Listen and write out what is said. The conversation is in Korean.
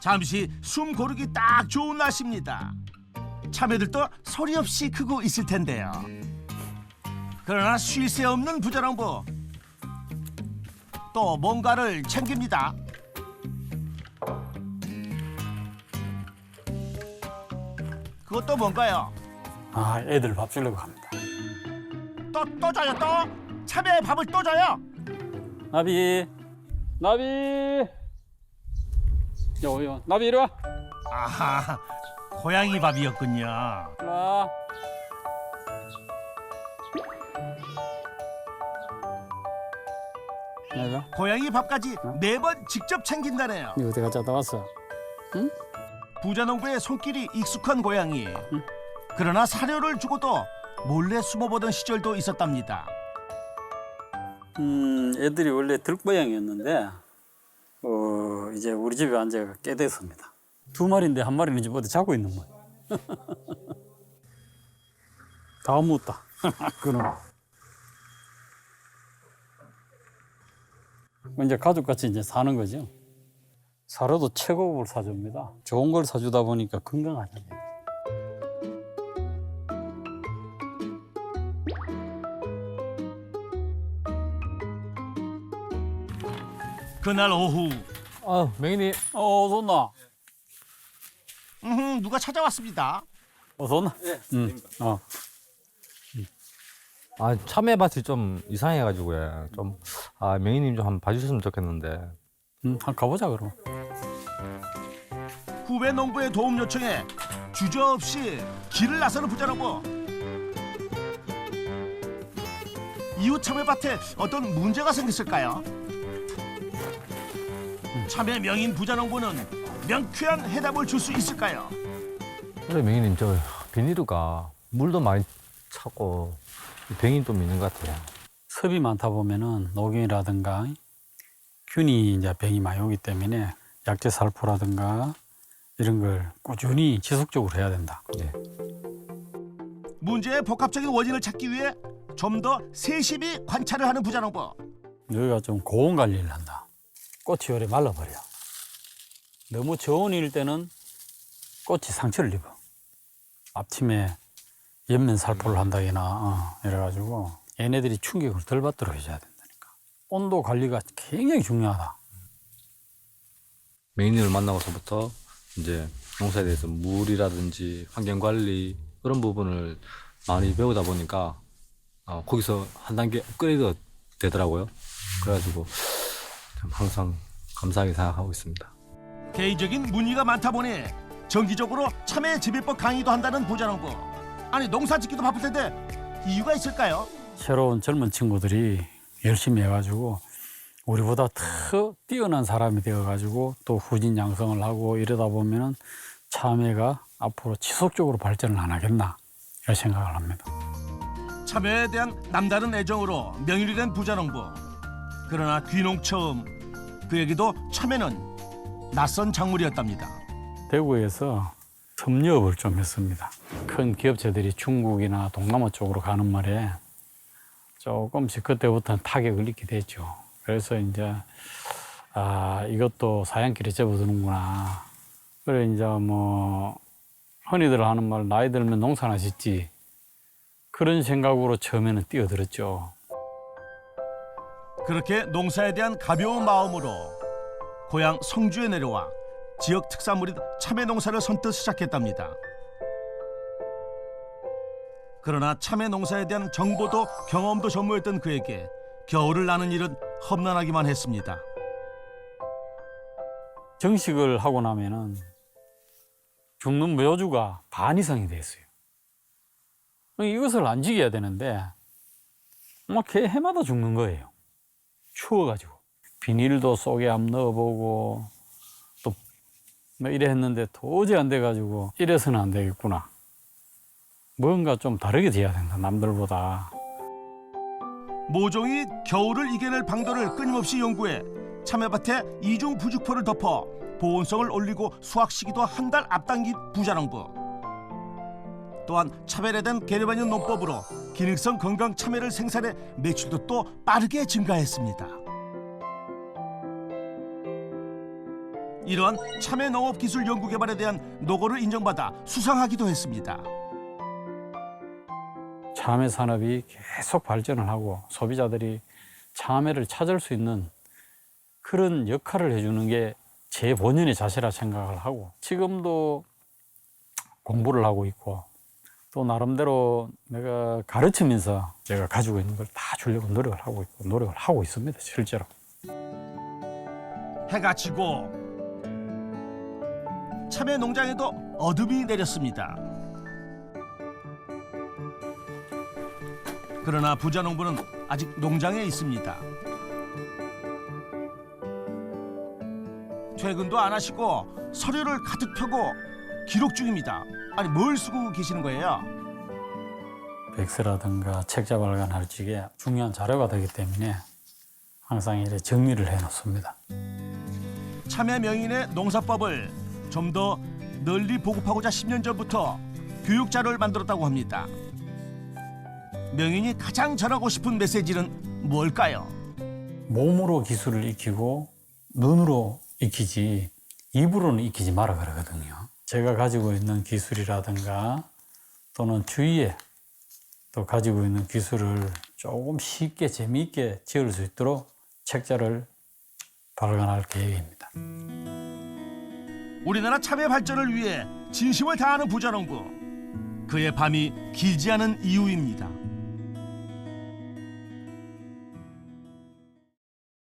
잠시 숨 고르기 딱 좋은 날씨입니다. 참외들도 소리 없이 크고 있을 텐데요. 그러나 쉴 새 없는 부자농부. 또 뭔가를 챙깁니다. 그것도 뭔가요? 아, 애들 밥 주려고 합니다. 또, 또 줘요 또? 참외 밥을 또 줘요? 나비, 나비. 요, 요, 나비 이리 와. 아하, 고양이 밥이었군요. 이리 와. 내가 고양이 밥까지 매번 직접 챙긴다네요. 이거 어디 가져다 왔어? 부자농부의 손길이 익숙한 고양이. 그러나 사료를 주고도 몰래 숨어보던 시절도 있었답니다. 음, 애들이 원래 들고양이였는데, 어, 이제 우리 집에 앉아가 깨 됐습니다. 두 마리인데 한 마리는 지금 어디 자고 있는 거야. 다 묻다. 그럼. 이제 가족같이 이제 사는 거죠. 살아도 최고급을 사줍니다. 좋은 걸 사주다 보니까 건강하잖아요. 그날 오후 아, 맹인이 어, 어서 온나? 음, 누가 찾아왔습니다. 어서 온나? 응. 어. 아, 참외밭이 좀 이상해가지고요. 좀, 아, 맹인님 좀 한번 봐주셨으면 좋겠는데. 응, 한번 가보자, 그럼. 후배 농부의 도움 요청에 주저없이 길을 나서는 부자농부. 이웃 참외밭에 어떤 문제가 생겼을까요? 참외 명인 부자농부는 명쾌한 해답을 줄 수 있을까요? 그래, 맹인님, 저, 비닐루가 물도 많이 차고, 병이 좀 있는 것 같아요. 습이 많다 보면은 녹균이라든가 균이 이제 병이 많이 오기 때문에 약재 살포라든가 이런 걸 꾸준히 지속적으로 해야 된다. 예. 문제의 복합적인 원인을 찾기 위해 좀 더 세심히 관찰을 하는 부자농부. 여기가 좀 고온 관리를 한다. 꽃이 오래 말라버려. 너무 저온일 때는 꽃이 상처를 입어. 앞침에 옆면 살포를 한다거나 어, 이래가지고 얘네들이 충격을 덜 받도록 해줘야 된다니까. 온도 관리가 굉장히 중요하다. 맹인님을 만나고서부터 이제 농사에 대해서 물이라든지 환경 관리 그런 부분을 많이 배우다 보니까 어, 거기서 한 단계 업그레이드 되더라고요. 그래가지고 참 항상 감사하게 생각하고 있습니다. 개인적인 문의가 많다 보니 정기적으로 참외 재배법 강의도 한다는 부자농부. 아니 농사 짓기도 바쁠 텐데 이유가 있을까요? 새로운 젊은 친구들이 열심히 해가지고 우리보다 더 뛰어난 사람이 되어가지고 또 후진 양성을 하고 이러다 보면은 참외가 앞으로 지속적으로 발전을 안 하겠나 이런 생각을 합니다. 참외에 대한 남다른 애정으로 명일이 된 부자농부. 그러나 귀농 처음 그에게도 참외는 낯선 작물이었답니다. 대구에서 섭렵을 좀 했습니다. 큰 기업체들이 중국이나 동남아 쪽으로 가는 말에 조금씩 그때부터는 타격을 입게 됐죠. 그래서 이제 아 이것도 사양길에 접어드는구나. 그래 이제 뭐 흔히들 하는 말 나이 들면 농사나 짓지 그런 생각으로 처음에는 뛰어들었죠. 그렇게 농사에 대한 가벼운 마음으로 고향 성주에 내려와 지역 특산물인 참외 농사를 선뜻 시작했답니다. 그러나 참외 농사에 대한 정보도 경험도 전무했던 그에게 겨울을 나는 일은 험난하기만 했습니다. 정식을 하고 나면은 죽는 묘주가 반 이상이 됐어요. 이것을 안 지켜야 되는데 막 개 해마다 죽는 거예요. 추워가지고 비닐도 속에 안 넣어보고 또 뭐 이래 했는데 도저히 안 돼가지고 이래서는 안 되겠구나. 뭔가 좀 다르게 돼야 된다 남들보다. 모종이 겨울을 이겨낼 방도를 끊임없이 연구해 참외밭에 이중 부죽포를 덮어 보온성을 올리고 수확 시기도 한 달 앞당긴 부자농부. 또한 차별에 대한 있는 농법으로 기능성 건강 참외를 생산해 매출도 또 빠르게 증가했습니다. 이러한 참외 농업 기술 연구 개발에 대한 노고를 인정받아 수상하기도 했습니다. 참외 산업이 계속 발전을 하고 소비자들이 참외를 찾을 수 있는 그런 역할을 해주는 게 제 본연의 자세라 생각을 하고 지금도 공부를 하고 있고 또 나름대로 내가 가르치면서 제가 가지고 있는 걸 다 주려고 노력을 하고 있고 노력을 하고 있습니다 실제로. 해가 지고 참외 농장에도 어둠이 내렸습니다. 그러나 부자 농부는 아직 농장에 있습니다. 퇴근도 안 하시고 서류를 가득 펴고 기록 중입니다. 아니 뭘 쓰고 계시는 거예요? 백서라든가 책자 발간할 적에 중요한 자료가 되기 때문에 항상 이렇게 정리를 해 놓습니다. 참외 명인의 농사법을 좀 더 널리 보급하고자 10년 전부터 교육 자료를 만들었다고 합니다. 명인이 가장 전하고 싶은 메시지는 뭘까요? 몸으로 기술을 익히고 눈으로 익히지 입으로는 익히지 마라 그러거든요. 제가 가지고 있는 기술이라든가 또는 주위에 또 가지고 있는 기술을 조금 쉽게 재미있게 지을 수 있도록 책자를 발간할 계획입니다. 우리나라 참외 발전을 위해 진심을 다하는 부자농부. 그의 밤이 길지 않은 이유입니다.